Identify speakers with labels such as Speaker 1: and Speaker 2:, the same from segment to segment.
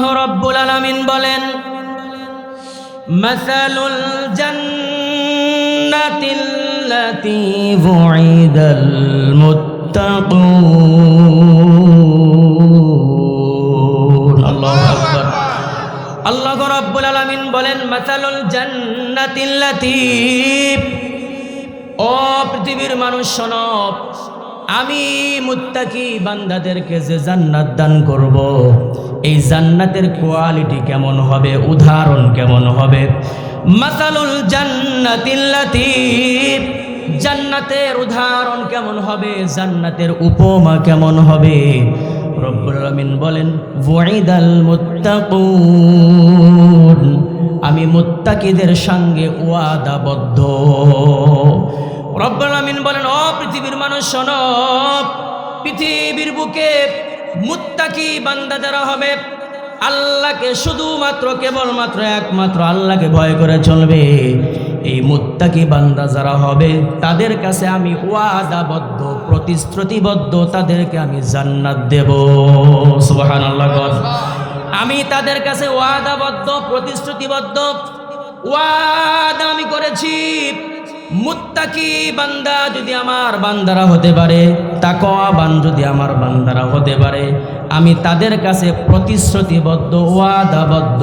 Speaker 1: আল্লাহ রব্বুল আলামিন বলেন মাসালুল জান্নাতিল্লাতী বুইদাল মুত্তাকুন। আল্লাহু আকবার। আল্লাহ রব্বুল আলামিন বলেন মাসালুল জান্নাতিল্লাতী ও পৃথিবীর মানুষ শোনো আমি মুত্তাকি বান্দাদেরকে যে জান্নাত দান করব এই জান্নাতের কোয়ালিটি কেমন হবে? উদাহরণ কেমন হবে? মাসালুল জান্নাতিল্লাতি জান্নাতের উদাহরণ কেমন হবে? জান্নাতের উপমা কেমন হবে? রব্বুল আলামিন বলেন ওয়াইদাল মুত্তাকুন। আমি মুত্তাকিদের সঙ্গে ওয়াদাবদ্ধ। রব্বুল আমিন বলেন, ও পৃথিবীর মানুষ, শোনো। পৃথিবীর বুকে মুত্তাকি বান্দা যারা হবে, আল্লাহকে শুধুমাত্র, কেবলমাত্র, একমাত্র আল্লাহকে ভয় করে চলবে। এই মুত্তাকি বান্দা যারা হবে, তাদের কাছে আমি ওয়াদাবদ্ধ, প্রতিশ্রুতিবদ্ধ, তাদেরকে আমি জান্নাত দেব। গড আমি তাদের কাছে ওয়াদাবদ্ধ, প্রতিশ্রুতিবদ্ধ, ওয়াদা আমি করেছি। মুত্তাকি বান্দা যদি আমার বান্দারা হতে পারে তাকওয়াবান যদি আমার বান্দারা হতে পারে, আমি তাদের কাছে প্রতিশ্রুতিবদ্ধ, ওয়াদাবদ্ধ,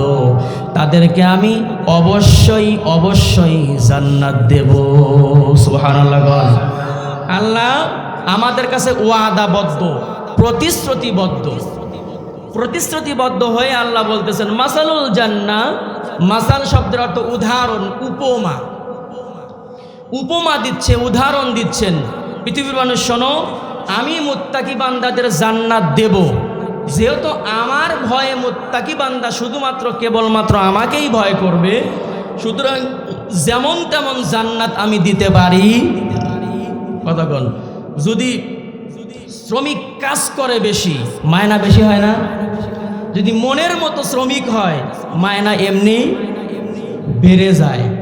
Speaker 1: তাদেরকে আমি অবশ্যই অবশ্যই জান্নাত দেব। সুবহানাল্লাহ। আল্লাহ আমাদের কাছে ওয়াদাবদ্ধ, প্রতিশ্রুতিবদ্ধ। প্রতিশ্রুতিবদ্ধ হয়ে আল্লাহ বলতেছেন, মাসালুল জান্না মাসাল শব্দের অর্থ উদাহরণ, উপমা। উপমা দিচ্ছে, উদাহরণ দিচ্ছেন। পৃথিবীর মানুষ, শোনো, আমি মুত্তাকি বান্দাদের জান্নাত দেব। যেহেতু আমার ভয়ে মুত্তাকি বান্দা শুধুমাত্র, কেবলমাত্র আমাকেই ভয় করবে, সুতরাং যেমন তেমন জান্নাত আমি দিতে পারি। কতক্ষণ যদি শ্রমিক কাজ করে বেশি, মায়না বেশি হয় না? যদি মনের মতো শ্রমিক হয়, মায়না এমনি বেড়ে যায়।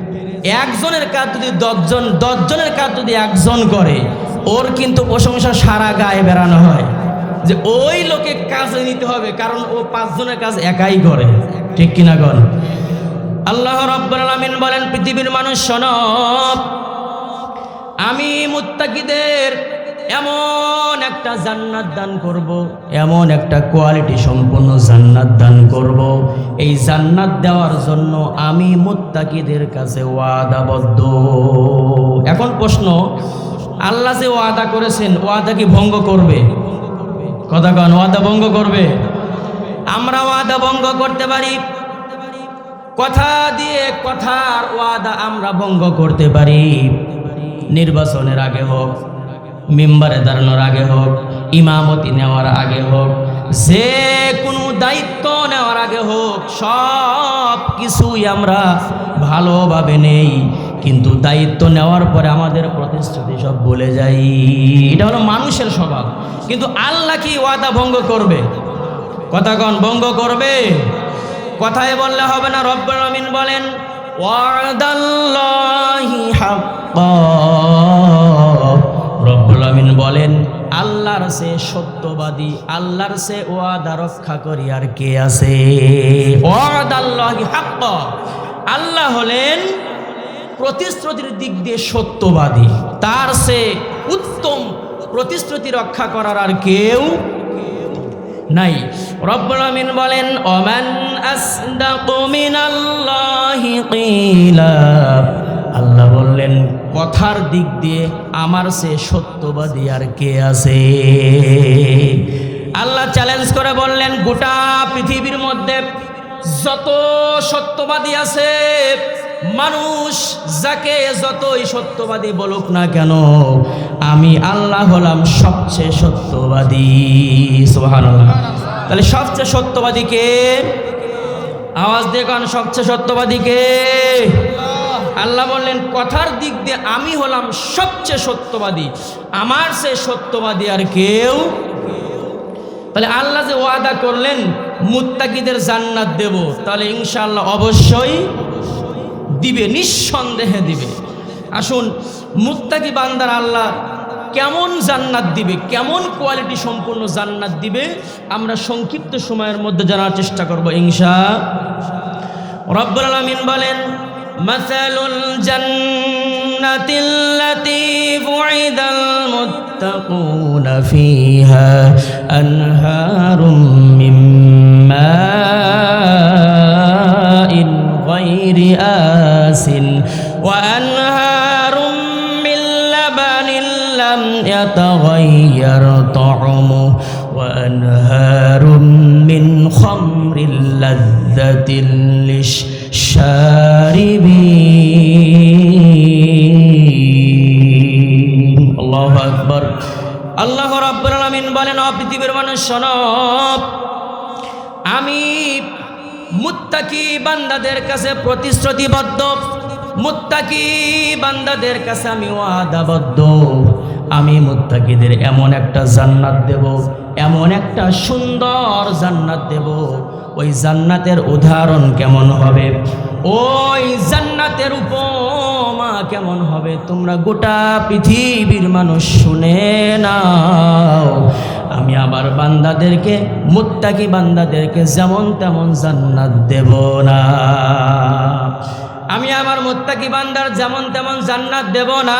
Speaker 1: একজনের কাজ যদি দশজন, দশজনের কাজ যদি একজন করে, ওর কিন্তু প্রশংসা সারা গায়ে বেড়ানো হয়। যে ওই লোকে কাজ নিতে হবে, কারণ ও পাঁচজনের কাজ একাই করে। ঠিক কিনা গণ? আল্লাহ রব্বুল আলামিন বলেন, পৃথিবীর মানুষ শোনব আমি মুত্তাকিদের এমন একটা জান্নাত দান করব, এমন একটা কোয়ালিটি সম্পন্ন জান্নাত দান করব। এই জান্নাত দেওয়ার জন্য আমি মুত্তাকিদের কাছে ওয়াদাবদ্ধ। এখন প্রশ্ন, আল্লাহ যে ওয়াদা করেছেন, ওয়াদা কি ভঙ্গ করবে? কথা কন, ওয়াদা ভঙ্গ করবে? আমরা ওয়াদা ভঙ্গ করতে পারি? কথা দিয়ে কথার ওয়াদা আমরা ভঙ্গ করতে পারি। নির্বাচনের আগে হোক মেম্বারে দাঁড়ানোর আগে হোক, ইমামতি নেওয়ার আগে হোক, যে কোনো দায়িত্ব নেওয়ার আগে হোক, সব কিছুই আমরা ভালোভাবে নেই। কিন্তু দায়িত্ব নেওয়ার পরে আমাদের প্রতিশ্রুতি সব বলে যাই। এটা হলো মানুষের স্বভাব। কিন্তু আল্লাহ কি ওয়াদা ভঙ্গ করবে? কথা কথাগণ ভঙ্গ করবে? কথায় বললে হবে না, রব্বুল আমিন বলেন, ওয়াদাল্লাহি হাক্কা। বলেন, আল্লাহর সে সত্যবাদী, আল্লাহর সে ওয়াদা রক্ষা করি আর কে আছে? আল্লাহ হলেন প্রতিশ্রুতির দিক দিয়ে সত্যবাদী। তার সে উত্তম প্রতিশ্রুতি রক্ষা করার আর কেউ নাই। রব্বুল আমিন বলেন কিলা। আল্লাহ বললেন কথার দিক দিয়ে আমার সে সত্যবাদী আর কে আছে? আল্লাহ চ্যালেঞ্জ করে বললেন, গোটা পৃথিবীর মধ্যে যত সত্যবাদী আছে, মানুষ যাকে যতই সত্যবাদী বলুক না কেন, আমি আল্লাহ হলাম সবচেয়ে সত্যবাদী। সুবহানাল্লাহ। তাহলে সবচেয়ে সত্যবাদী কে? আওয়াজ দিয়ে সবচেয়ে সত্যবাদী কে? আল্লাহ বললেন, কথার দিক দিয়ে আমি হলাম সবচেয়ে সত্যবাদী। আমার সে সত্যবাদী আর কেউ তাহলে আল্লাহ যে ওয়াদা করলেন, মুত্তাকিদের জান্নাত দেব, তাহলে ইনশাআল্লাহ অবশ্যই দিবে, নিঃসন্দেহে দিবে। আসুন, মুত্তাকি বান্দার আল্লাহ কেমন জান্নাত দিবে, কেমন কোয়ালিটি সম্পূর্ণ জান্নাত দিবে, আমরা সংক্ষিপ্ত সময়ের মধ্যে জানার চেষ্টা করব, ইনশা রব্বুল আলামিন বলেন مثل الجنة التي بعد المتقون فيها أنهار من ماء غير آسن وأنهار من لبن لم يتغير طعمه وأنهار من خمر لذة للشرب শারিবিন আল্লাহু বলেন পৃথিবীর মানুষ আমি কাছে প্রতিশ্রুতিবদ্ধ। কাছে আমি মুত্তাকিদের এমন একটা জান্নাত দেব এমন একটা সুন্দর জান্নাত দেব। ওই জান্নাতের উদাহরণ কেমন হবে? ওই জান্নাতের উপমা কেমন হবে? তোমরা গোটা পৃথিবীর মানুষ শুনে নাও। আমি আমার বান্দাদেরকে, মুত্তাকি বান্দাদেরকে যেমন তেমন জান্নাত দেব না। আমি আমার মুত্তাকি বান্দার যেমন তেমন জান্নাত দেব না।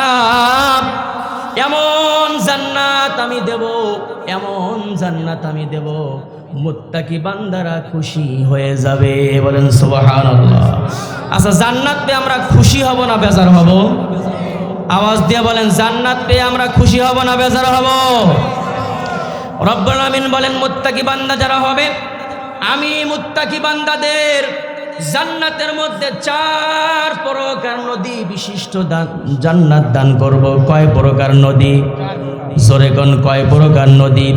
Speaker 1: এমন জান্নাত আমি দেব, এমন জান্নাত আমি দেব। মুত্তাকি বান্দারা খুশি হয়ে যাবে। বলেন সুবহানাল্লাহ। আচ্ছা জান্নাত পেয়ে আমরা খুশি হব না বেজার হব? আওয়াজ দিয়ে বলেন, জান্নাত পেয়ে আমরা খুশি হব না বেজার হব? রব্বুল আমিন বলেন, মুত্তাকি বান্দা যারা হবে, আমি মুত্তাকি বান্দাদের জান্নাতের মধ্যে চার প্রকার নদী বিশিষ্ট দান জান্নাত দান করব। কয় প্রকার নদী? কোন, কয় প্রকার নদী?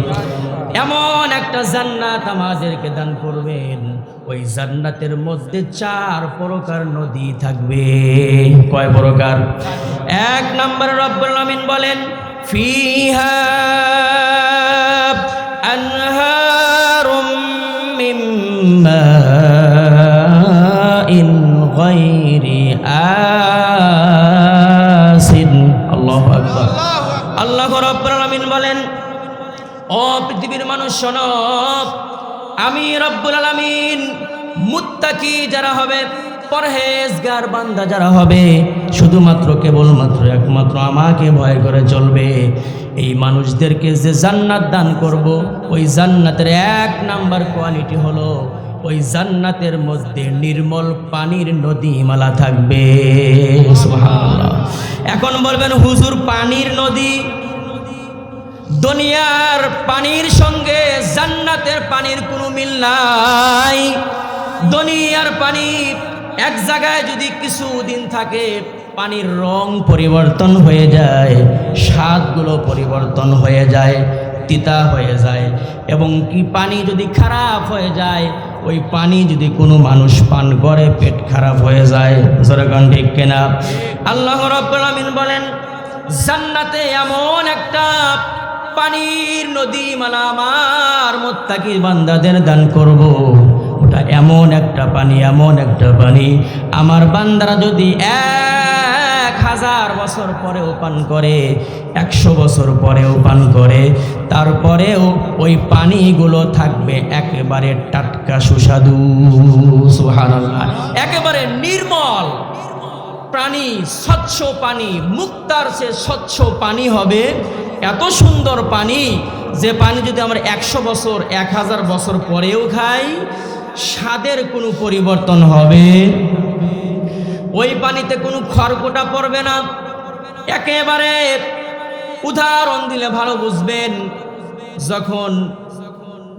Speaker 1: এমন একটা জান্নাত আমাদেরকে দান করবেন। ওই জান্নাতের মধ্যে চার প্রকার নদী থাকবে। কয় প্রকার? এক নম্বর রব্বুল আমিন বলেন, ফিহা আনহারুম মিন মাইন গায়রি আসিন। আল্লাহু আকবার। আল্লাহ রাব্বুল আলামিন বলেন ও পৃথিবীর মানুষ, শোনো। আমি রব্বুল আলামিন মুত্তাকি যারা হবে, পরহেজগার বান্দা যারা হবে, শুধুমাত্র কেবলমাত্র একমাত্র আমাকে ভয় করে চলবে। এই মানুষদেরকে যে জান্নাত দান করব, ওই জান্নাতের এক নাম্বার কোয়ালিটি হলো, ওই জান্নাতের মধ্যে নির্মল পানির নদীমালা থাকবে। এখন বলবেন, হুজুর, পানির নদী দুনিয়ার পানির সঙ্গে জান্নাতের পানির কোনো মিল নাই। দুনিয়ার পানি এক জায়গায় যদি কিছুদিন থাকে, পানির রং পরিবর্তন হয়ে যায়, স্বাদগুলো পরিবর্তন হয়ে যায়, তিতা হয়ে যায়। এবং কি পানি যদি খারাপ হয়ে যায়, ওই পানি যদি কোনো মানুষ পান করে, পেট খারাপ হয়ে যায়। জোরেগণ ঠিক কেনা? আল্লাহ রব্বুল বলেন, জান্নাতে এমন একটা পানির নদী মালা আমার মোত্তাকি বান্দাদের দান করব। ওটা এমন একটা পানি, এমন একটা পানি। আমার বান্দারা যদি এক হাজার বছর পরেও পান করে, একশো বছর পরেও পান করে, তারপরেও ওই পানিগুলো থাকবে একেবারে টাটকা সুস্বাদু। সুহানাল্লাহ একেবারে নির্মল। প্রাণী স্বচ্ছ পানি, মুক্তার সে স্বচ্ছ পানি হবে। এত সুন্দর পানি যে পানি যদি আমরা একশো বছর, এক হাজার বছর পরেও খাই, স্বাদের কোনো পরিবর্তন হবে। ওই পানিতে কোনো খড়কোটা পড়বে না। একেবারে উদাহরণ দিলে ভালো বুঝবেন, যখন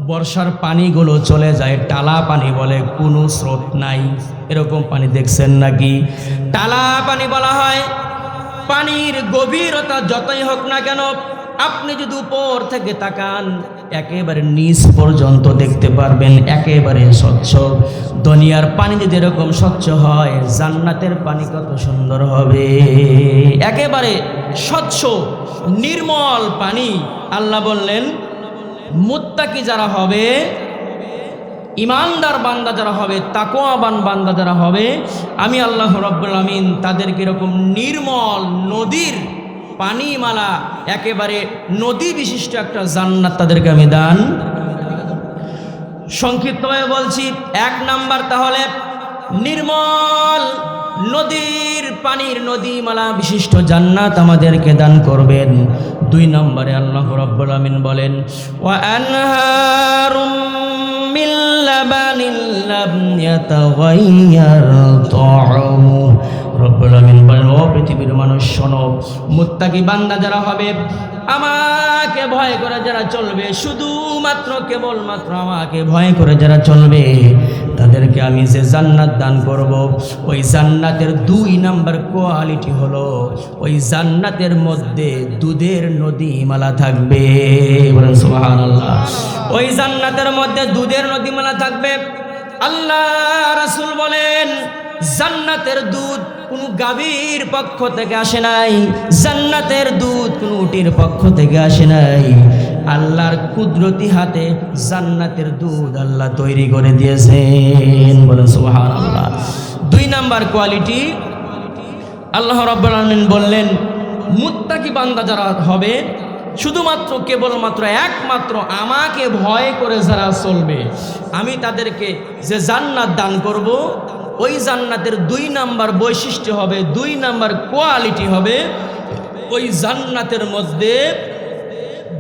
Speaker 1: বর্ষার পানিগুলো চলে যায়, টালা পানি বলে, কোনো স্রোত নাই। এরকম পানি দেখছেন নাকি? টালা পানি বলা হয়, পানির গভীরতা যতই হোক না কেন, আপনি যদি উপর থেকে তাকান, একেবারে নিচ পর্যন্ত দেখতে পারবেন, একেবারে স্বচ্ছ। দুনিয়ার পানি যদি এরকম স্বচ্ছ হয়, জান্নাতের পানি কত সুন্দর হবে। একেবারে স্বচ্ছ, নির্মল পানি। আল্লাহ বললেন মুত্তাকি যারা হবে, ইমানদার বান্দা যারা হবে তাকোয়াবান বান্দা যারা হবে, আমি আল্লাহ রব্বুল আমিন তাদেরকে এরকম নির্মল নদীর পানিমালা, একেবারে নদী বিশিষ্ট একটা জান্নাত তাদেরকে আমি দান সংক্ষিপ্তভাবে বলছি, এক নাম্বার তাহলে নির্মল নদীর পানির নদীমালা বিশিষ্ট জান্নাত আমাদেরকে দান করবেন। দুই নম্বরে আল্লাহ রব্বুল আমিন বলেন বলেন, ও পৃথিবীর মানুষ, শোনো, মুত্তাকি বান্দা যারা হবে, আমাকে ভয় করে যারা চলবে, শুধুমাত্র কেবলমাত্র আমাকে ভয় করে যারা চলবে তাদেরকে আমি যে জান্নাত দান করব, ওই জান্নাতের দুই নাম্বার কোয়ালিটি হলো, ওই জান্নাতের মধ্যে দুধের নদীমালা থাকবে। বলেন সুবহানাল্লাহ। ওই জান্নাতের মধ্যে দুধের নদীমালা থাকবে। আল্লাহ রাসুল বলেন, জান্নাতের দুধ কোনো গাভীর পক্ষ থেকে আসে নাই, জান্নাতের দুধ কোনো উটির পক্ষ থেকে আসে নাই। আল্লাহর কুদরতি হাতে জান্নাতের দুধ আল্লাহ তৈরি করে দিয়েছেন। বলেন সুবহান আল্লাহ দুই নাম্বার কোয়ালিটি, আল্লাহ রাব্বুল বললেন, মুত্তাকি বান্দা যারা হবে, শুধুমাত্র কেবলমাত্র একমাত্র আমাকে ভয় করে যারা চলবে, আমি তাদেরকে যে জান্নাত দান করব, ওই জান্নাতের দুই নাম্বার বৈশিষ্ট্য হবে, দুই নাম্বার কোয়ালিটি হবে, ওই জান্নাতের মধ্যে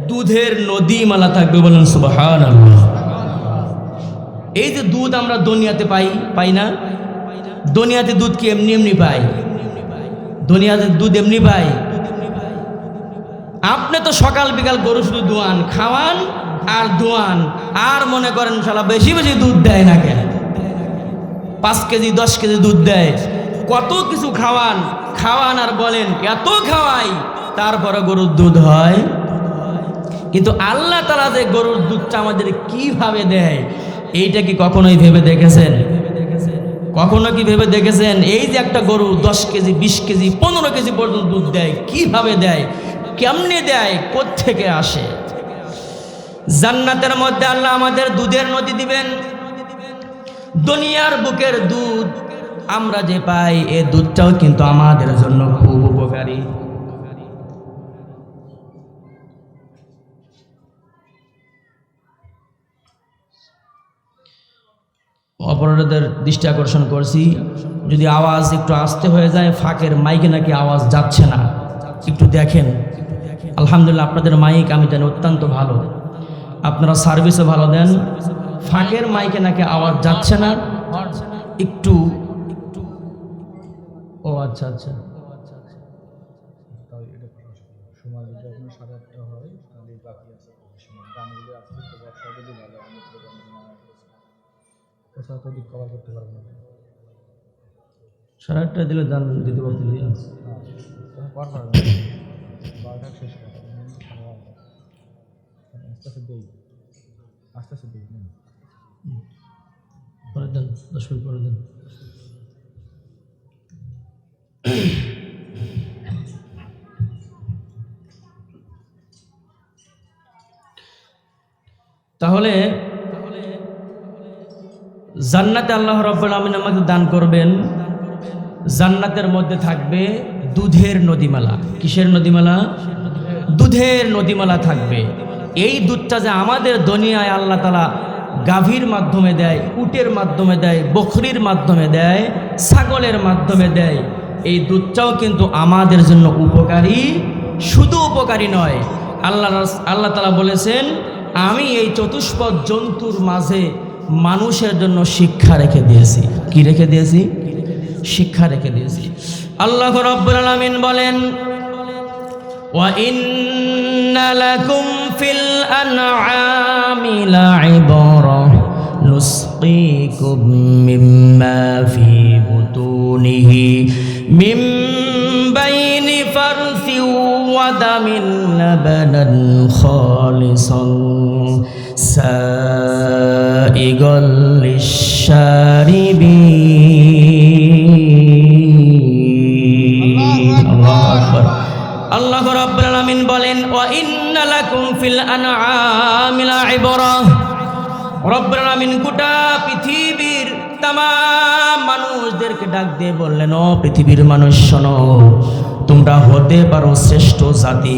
Speaker 1: দুধের নদীমালা থাকবে বলেন সুবাহান এই যে দুধ আমরা দুনিয়াতে পাই পাই না? দুনিয়াতে দুধ কি এমনি এমনি পাই? দুনিয়াতে দুধ এমনি পাই? আপনি তো সকাল বিকাল গরু শুধু দোয়ান, খাওয়ান আর দোয়ান। আর মনে করেন শালা, বেশি বেশি দুধ দেয় না কেন? পাঁচ কেজি, দশ কেজি দুধ দেয়। কত কিছু খাওয়ান খাওয়ান আর বলেন, এত খাওয়াই, তারপরে গরুর দুধ হয়? কিন্তু আল্লাহ তালা যে গরুর দুধটা আমাদের কীভাবে দেয়, এইটা কি কখনোই ভেবে দেখেছেন? কখনো কি ভেবে দেখেছেন? এই যে একটা গরু দশ কেজি, বিশ কেজি, পনেরো কেজি পর্যন্ত দুধ দেয়, কীভাবে দেয়, কেমনে দেয় থেকে আসে? জান্নাতের মধ্যে আল্লাহ আমাদের দুধের নদী দিবেন। দুনিয়ার বুকের দুধ আমরা যে পাই, এ দুধটাও কিন্তু আমাদের জন্য খুব উপকারী। অপরাধীদের দৃষ্টি আকর্ষণ করছি। যদি আওয়াজ একটু আস্তে হয়ে যায়, ফাঁকের মাইকে নাকি আওয়াজ যাচ্ছে না। একটু দেখেন। আলহামদুলিল্লাহ, আপনাদের মাইক আমি জানি অত্যন্ত ভালো। আপনারা সার্ভিসও ভালো দেন। ফাঁকের মাইকে নাকি আওয়াজ যাচ্ছে না। একটু একটু ও আচ্ছা আচ্ছা।
Speaker 2: হয় বাকি আছে। এছাড়া তো দিক কভার করতে পারব না।
Speaker 1: সাড়ে আটটা দিলে দান দিতে পারতেন
Speaker 2: হ্যাঁ বারোটা শেষ বারোটা আস্তে আস্তে দেই আস্তে আস্তে দেই
Speaker 1: পরে দেন দশ মিনিট পরে দেন। তাহলে জান্নাতে আল্লাহ রব্বুল আমিন আমাকে দান করবেন। জান্নাতের মধ্যে থাকবে দুধের নদীমালা। কিসের নদীমালা? দুধের নদীমালা থাকবে। এই দুধটা যে আমাদের দুনিয়ায় আল্লাহ তালা গাভীর মাধ্যমে দেয়, উটের মাধ্যমে দেয়, বকরির মাধ্যমে দেয়, ছাগলের মাধ্যমে দেয়, এই দুধটাও কিন্তু আমাদের জন্য উপকারী। শুধু উপকারী নয়, আল্লাহ আল্লাহ তালা বলেছেন, আমি এই চতুষ্পদ জন্তুর মাঝে মানুষের জন্য শিক্ষা রেখে দিয়েছি কি রেখে দিয়েছি শিক্ষা রেখে দিয়েছি আল্লাহ রব্বুল আলামিন বলেন وَإِنَّ لَكُمْ فِي الْأَنْعَامِ لَعِبْرَةً نُسْقِيكُم مِّمَّا فِي بُطُونِهِ مِن بَيْنِ فَرْثٍ وَدَمٍ لَبَنًا خَالِصًا سَائِغًا لِّلشَّارِبِينَ আল্লাহু আকবার আল্লাহ রাব্বুল আলামিন বলেন ওয়া ইন্না লাকুম ফিল আনআমি লাইবরাহ রব্বুল আলামিন গোটা পৃথিবীর তাম মানুষদেরকে ডাক দিয়ে বললেন ও পৃথিবীর মানুষ শোনো তোমরা হতে পারো শ্রেষ্ঠ জাতি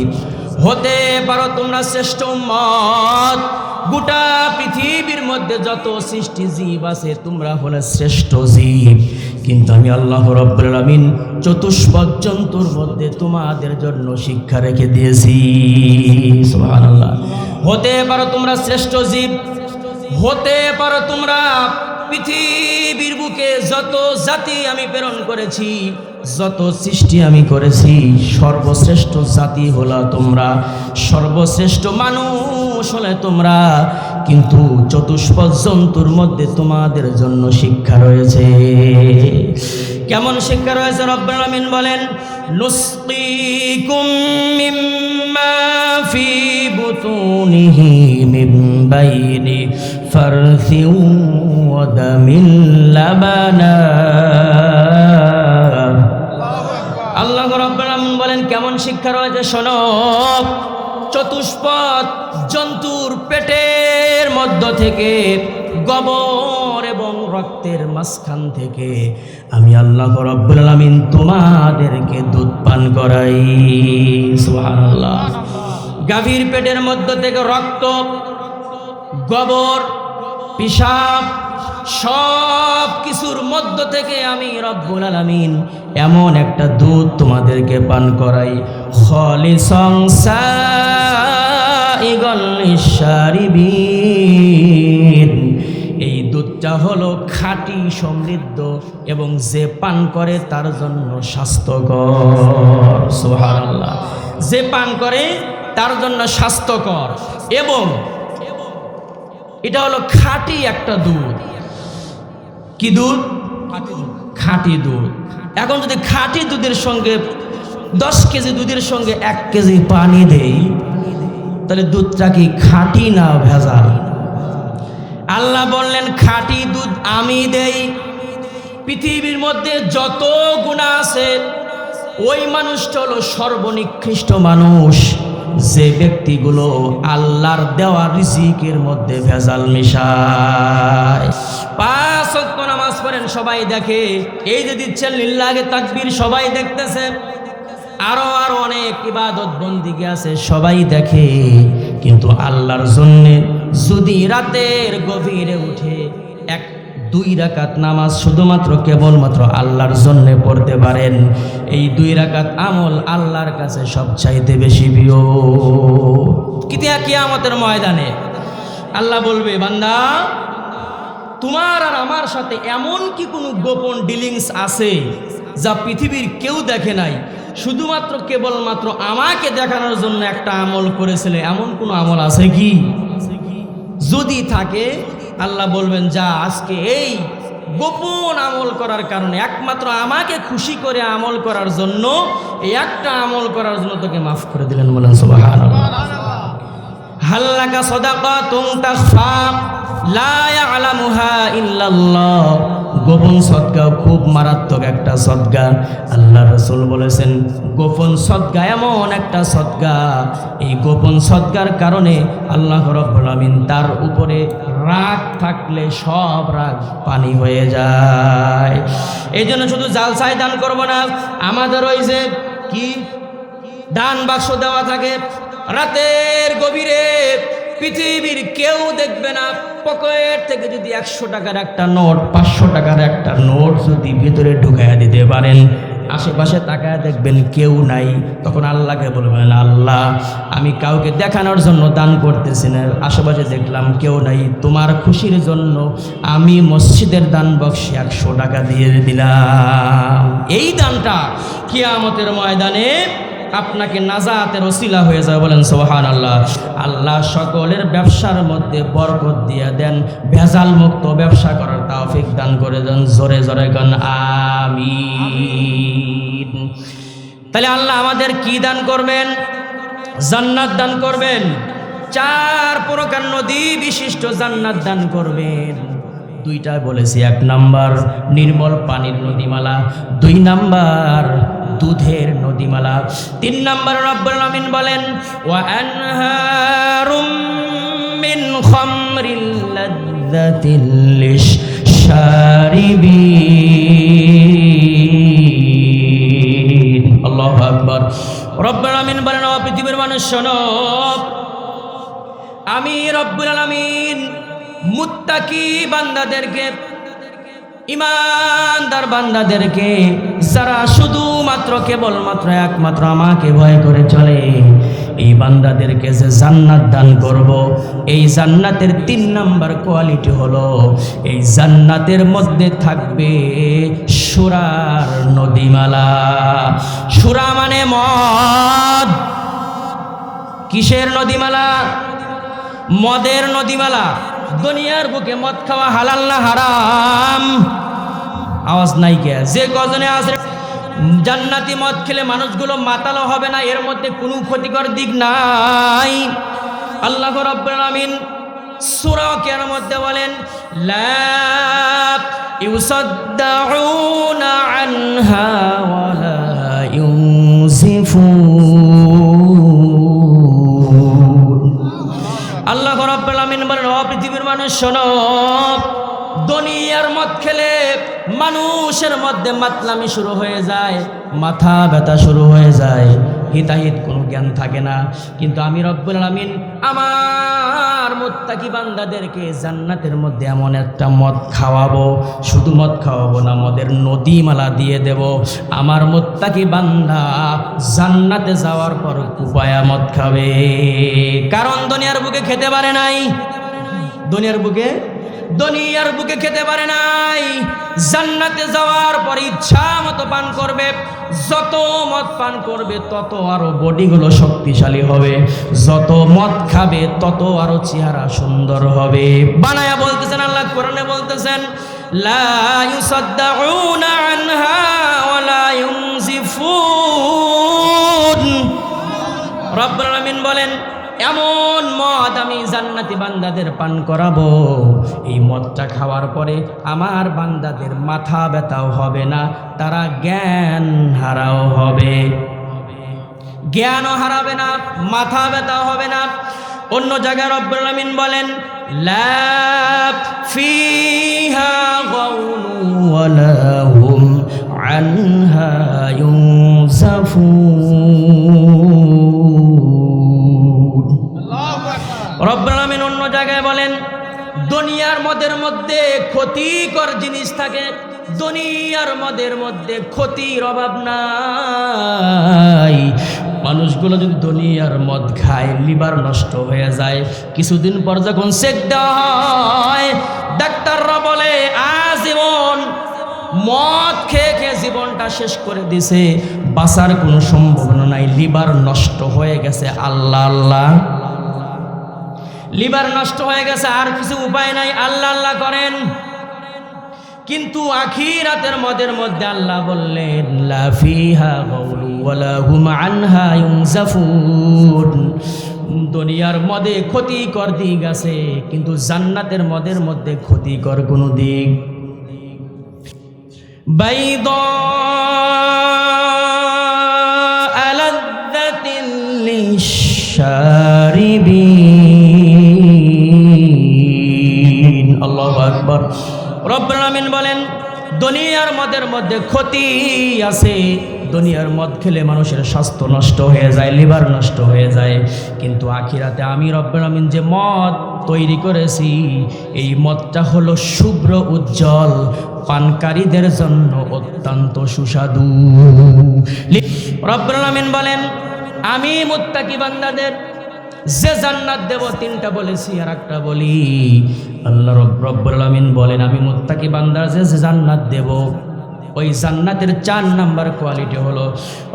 Speaker 1: হতে পারো তোমরা শ্রেষ্ঠ মত গোটা পৃথিবীর মধ্যে যত সৃষ্টি জীব আছে, তোমরা হলে শ্রেষ্ঠ জীব। কিন্তু আমি আল্লাহ রব্বুল আলামিন চতুষ্পদ জন্তুর মধ্যে তোমাদের জন্য শিক্ষা রেখে দিয়েছি। সুবহানাল্লাহ। হতে পারো তোমরা শ্রেষ্ঠ জীব, হতে পারো তোমরা পৃথিবীর বুকে যত জাতি আমি প্রেরণ করেছি, যত সৃষ্টি আমি করেছি, সর্বশ্রেষ্ঠ জাতি হলা তোমরা। সর্বশ্রেষ্ঠ মানুষ হলে তোমরা, কিন্তু চতুষ্পদ জন্তুর মধ্যে তোমাদের জন্য শিক্ষা রয়েছে। কেমন শিক্ষা রয়েছে রব্বুল আলামিন বলেন, নুসকিকুম মিম্মা ফি বুতুনিহি মিন ফারথিন ওয়া দামিন লাবানা আল্লাহ রাব্বুল আলামিন বলেন, কেমন শিক্ষা রয়েছে শোনো? চতুষ্পদ জন্তুর পেটের মধ্য থেকে, গোবর এবং রক্তের মাঝখান থেকে আমি আল্লাহ রব্বুল আলামিন তোমাদেরকে দুধ পান করাই। সুবহানাল্লাহ। গাভীর পেটের মধ্য থেকে রক্ত গোবর পিসাব সব কিছুর মধ্য থেকে আমি রব্বুল আলামিন এমন একটা দুধ তোমাদেরকে পান করাই। খলি সংসারিবিন এই দুধটা হলো খাঁটি, সমৃদ্ধ এবং যে পান করে তার জন্য স্বাস্থ্যকর। সুবহানাল্লাহ। যে পান করে তার জন্য স্বাস্থ্যকর এবং এটা হলো খাঁটি একটা দুধ। কি দুধ? খাঁটি দুধ। এখন যদি খাঁটি দুধের সঙ্গে দশ কেজি দুধের সঙ্গে এক কেজি পানি দেই তাহলে দুধটা কি খাঁটি না ভেজাল? আল্লাহ বললেন খাঁটি দুধ আমি দেই। পৃথিবীর মধ্যে যত গুণা আছে ওই মানুষটা হলো সর্বনিকৃষ্ট মানুষ। যে ব্যক্তিগুলো আল্লাহর দেওয়া রিজিকের মধ্যে ভেজাল মিশায় পাঁচ নামাজ পড়েন, সবাই দেখে। এই যে দিচ্ছেন লিল্লাহে তাকবীর, সবাই দেখতেছে। আরও আরও অনেক ইবাদত বন্দিকে আছে, সবাই দেখে। কিন্তু আল্লাহর জন্য যদি রাতের গভীরে উঠে এক দুই রাকাত নামাজ শুধুমাত্র কেবলমাত্র আল্লাহর জন্য পড়তে পারেন। এই দুই রাকাত আমল আল্লাহর কাছে সবচাইতে বেশি প্রিয়। কিতিয়া কিয়ামতের ময়দানে আল্লাহ বলবে, বান্দা, তোমার আর আমার সাথে এমন কি কোনো গোপন ডিলিংস আছে যা পৃথিবীর কেউ দেখে নাই? শুধুমাত্র কেবলমাত্র আমাকে দেখানোর জন্য একটা আমল করেছিলে, এমন কোনো আমল আছে কি? যদি থাকে আল্লাহ বলবেন, যা, আজকে এই গোপন আমল করার কারণে, একমাত্র আমাকে খুশি করে আমল করার জন্য, এই একটা আমল করার জন্য তোকে মাফ করে দিলেন বলেন, সুবহানাল্লাহ। হাল্লাকা সদাকাতুন তাখফা, লা ইয়ালামুহা ইল্লাল্লাহ। গোপন সদকা খুব মারাত্মক একটা সদকা আল্লাহ রসুল বলেছেন, গোপন সদকা এমন একটা সদকা এই গোপন সদকার কারণে আল্লাহ রব্বুল আমিন তার উপরে রাগ থাকলে সব রাগ পানি হয়ে যায়। এই জন্য শুধু জালসায় দান করব না, আমাদের ওই যে কি? দান বাক্স দেওয়া থাকে, রাতের গভীরে পৃথিবীর কেউ দেখবে না। পকেট থেকে যদি একশো টাকার একটা নোট, পাঁচশো টাকার একটা নোট যদি ভিতরে ঢুকাইয়া দিতে পারেন, আশেপাশে তাকায় দেখবেন কেউ নাই। তখন আল্লাহকে বলবেন, আল্লাহ, আমি কাউকে দেখানোর জন্য দান করতেছি না। আশেপাশে দেখলাম কেউ নাই। তোমার খুশির জন্য আমি মসজিদের দান বক্সে একশো টাকা দিয়ে দিলাম। এই দানটা কিয়ামতের ময়দানে আপনাকে নাজাতের ওসিলা হয়ে যাবে। বলেন সোহান আল্লাহ আল্লাহ সকলের ব্যবসার মধ্যে বরকত দিয়ে দেন ভেজাল মুক্ত ব্যবসা করার তাওফিক দান করে দেন। জোরে জোরে গান আমি তাহলে আল্লাহ আমাদের কি দান করবেন? জান্নাত দান করবেন? চার প্রকার নদী বিশিষ্ট জান্নাত দান করবেন। দুইটা বলেছি, এক নাম্বার নির্মল পানির নদীমালা, দুই নাম্বার দুধের নদীমালা। তিন নম্বর রব্বুল আমিন বলেন, ওয়া আনহারুম মিন খামরিল লাযযাতিল লিশ-শারিবিন। আল্লাহু আকবার। রব্বুল আলামিন বলেন, ও পৃথিবীর মানুষ, শোনো। আমি রব্বুল আলামিন মুত্তাকি বান্দাদেরকে ইমানদার বান্দাদেরকে যারা শুধুমাত্র কেবলমাত্র একমাত্র আমাকে ভয় করে চলে, এই বান্দাদেরকে যে জান্নাত দান করব, এই জান্নাতের তিন নাম্বার কোয়ালিটি হলো, এই জান্নাতের মধ্যে থাকবে সুরার নদীমালা। সুরা মানে মদ। কিসের নদীমালা? মদের নদীমালা। দুনিয়ার বুকে মদ খাওয়া হালাল না হারাম? আওয়াজ নাই কে? যে কজনে আছে, জান্নাতি মদ খেলে মানুষগুলো মাতালো হবে না, এর মধ্যে কোনো ক্ষতিকর দিক নাই। আল্লাহ রাব্বুল আলামিন সূরা কের মধ্যে বলেন, লা ইউসাদ্দাউনা আনহা ওয়ালা ইউজিফুন শোনো, দুনিয়ার মদ খেলে মানুষের মধ্যে মাতলামি শুরু হয়ে যায়, মাথা ব্যথা শুরু হয়ে যায়, হিতাহিত কোনো জ্ঞান থাকে না। কিন্তু আমি রব্বুল আলামিন আমার মুত্তাকি বান্দাদেরকে জান্নাতের মধ্যে এমন একটা মদ খাওয়াবো, শুধু মদ খাওয়াবো না, মদের নদীমালা দিয়ে দেব। আমার মুত্তাকি বান্দা জান্নাতে যাওয়ার পর কুপায়া মদ খাবে। কারণ দুনিয়ার বুকে খেতে পারে নাই। দুনিয়ার বুকে? দুনিয়ার বুকে খেতে পারে নাই। জান্নাতে যাওয়ার পর ইচ্ছা মতো পান করবে। যত মদ পান করবে, তত আরও বডিগুলো শক্তিশালী হবে। যত মদ খাবে, তত আরও চেহারা সুন্দর হবে। বানায়া বলতেছেন, আল্লাহ কোরআনে বলতেছেন, লা ইউসাদ্দাউনা আনহা ওয়ালা ইউনজিফুন। রব্বুল আলামিন বলেন এমন মদ আমি জান্নাতি বান্দাদের পান করাবো। এই মদটা খাওয়ার পরে আমার বান্দাদের মাথা ব্যথাও হবে না, তারা জ্ঞান হারাও হবে। জ্ঞানও হারাবে না, মাথা ব্যথাও হবে না। অন্য জায়গায় রব্বুল বলেন, লা ফিহা গাউলু ওয়ালা হুম আনহা ইউনজাফুন রব্বুল অন্য জায়গায় বলেন, দুনিয়ার মদের মধ্যে ক্ষতিকর জিনিস থাকে, দুনিয়ার মদের মধ্যে ক্ষতির অভাব নাই। মানুষগুলো যদি দুনিয়ার মদ খায়, লিভার নষ্ট হয়ে যায়, কিছুদিন পর যখন চেক দেওয়া ডাক্তাররা বলে, আজীবন মদ খেয়ে খেয়ে জীবনটা শেষ করে দিছে, বাঁচার কোনো সম্ভাবনা নাই, লিভার নষ্ট হয়ে গেছে, আল্লাহ আল্লাহ। লিভার নষ্ট হয়ে গেছে, আর কিছু উপায় নাই, আল্লাহ আল্লাহ করেন। কিন্তু আখিরাতের মদের মধ্যে আল্লাহ বললেন লাফিহা দুনিয়ার মদে ক্ষতিকর দিক আছে, কিন্তু জান্নাতের মদের মধ্যে ক্ষতিকর কোনো দিক বাইদ আলাদ্দাতিন রব্রামিন বলেন, দুনিয়ার মদের মধ্যে ক্ষতি আছে। দুনিয়ার মদ খেলে মানুষের স্বাস্থ্য নষ্ট হয়ে যায়, লিভার নষ্ট হয়ে যায়। কিন্তু আখিরাতে আমি রব্বামিন যে মদ তৈরি করেছি, এই মদটা হলো শুভ্র উজ্জ্বল, পানকারীদের জন্য অত্যন্ত সুস্বাদু। রব্বামিন বলেন, আমি মুত্তাকি বান্দাদের যে জান্নাত দেব, তিনটা বলেছি আর একটা বলি। আল্লাহ রব রব্বুল বলেন, আমি মুত্তাকি বান্দার যে জান্নাত দেব, ওই জান্নাতের চার নাম্বার কোয়ালিটি হলো,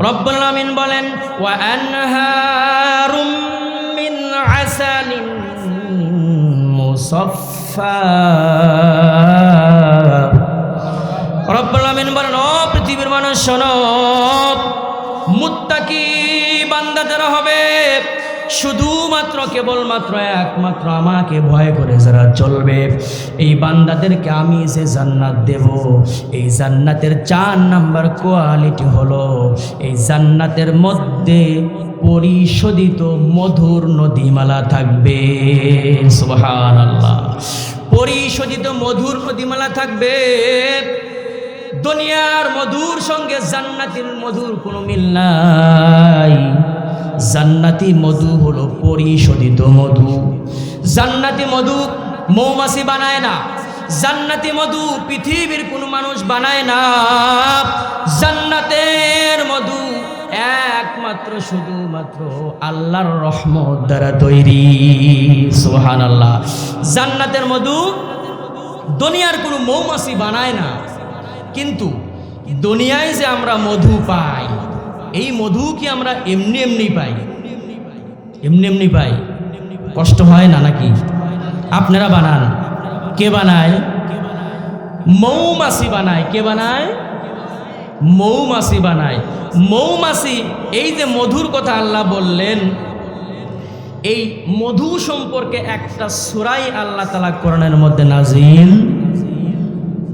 Speaker 1: রব্বুল আলামিন বলেন, ওয়া আনহারুম মিন আসালিন মুসাফফা। রব্বুল আলামিন বলেন, ও পৃথিবীর মানুষ, শোনো, মুত্তাকি বান্দা যারা হবে শুধুমাত্র কেবলমাত্র একমাত্র আমাকে ভয় করে যারা চলবে এই বান্দাদেরকে আমি যে জান্নাত দেব, এই জান্নাতের চার নাম্বার কোয়ালিটি হলো, এই জান্নাতের মধ্যে পরিশোধিত মধুর নদীমালা থাকবে। সুবহানাল্লাহ। পরিশোধিত মধুর নদীমালা থাকবে। দুনিয়ার মধুর সঙ্গে জান্নাতের মধুর কোনো মিল নাই। জান্নাতি মধু হলো পরিশোধিত মধু। জান্নাতি মধু মৌমাছি বানায় না। জান্নাতি মধু পৃথিবীর কোনো মানুষ বানায় না। জান্নাতের মধু একমাত্র, শুধুমাত্র আল্লাহর রহমত দ্বারা তৈরি। সোহান আল্লাহ জান্নাতের মধু দুনিয়ার কোনো মৌমাছি বানায় না। কিন্তু দুনিয়ায় যে আমরা মধু পাই এই মধু কি আমরা এমনি এমনি পাই? এমনি এমনি পাই। কষ্ট হয় না নাকি? আপনারা বানান। কে বানায়? মৌমাছি বানায়। কে বানায়? মৌমাছি বানায়। মৌমাছি, এই যে মধুর কথা আল্লাহ বললেন, এই মধু সম্পর্কে একটা সুরাই আল্লাহ তালা কোরআনের মধ্যে নাজিল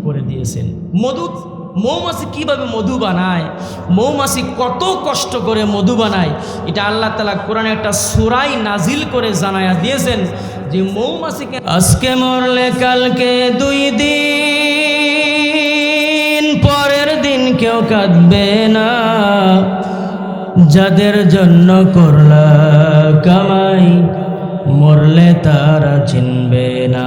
Speaker 1: করে দিয়েছেন। মধু মৌমাছি কীভাবে মধু বানায়? মৌমাছি কত কষ্ট করে মধু বানায়? এটা আল্লাহ তালা কোরআনে একটা সুরাই নাজিল করে জানায়া দিয়েছেন যে মৌমাছিকে আজকে মরলে কালকে দুই দিন, পরের দিন কেউ কাঁদবে না। যাদের জন্য করলা কামাই, মরলে তারা চিনবে না।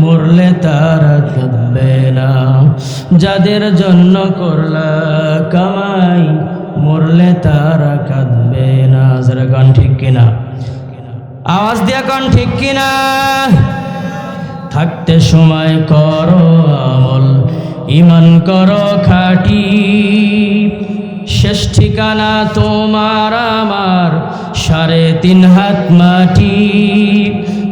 Speaker 1: মরলে তারা কাঁদবে না। যাদের জন্য করলা কামাই, মরলে তারা কাঁদবে না। যারা গান ঠিক কিনা? আওয়াজ দিয়া গান ঠিক কিনা? থাকতে সময় করো আমল, ইমান করো খাটি। শেষ ঠিকানা তোমার আমার, সাড়ে তিন হাত মাটি।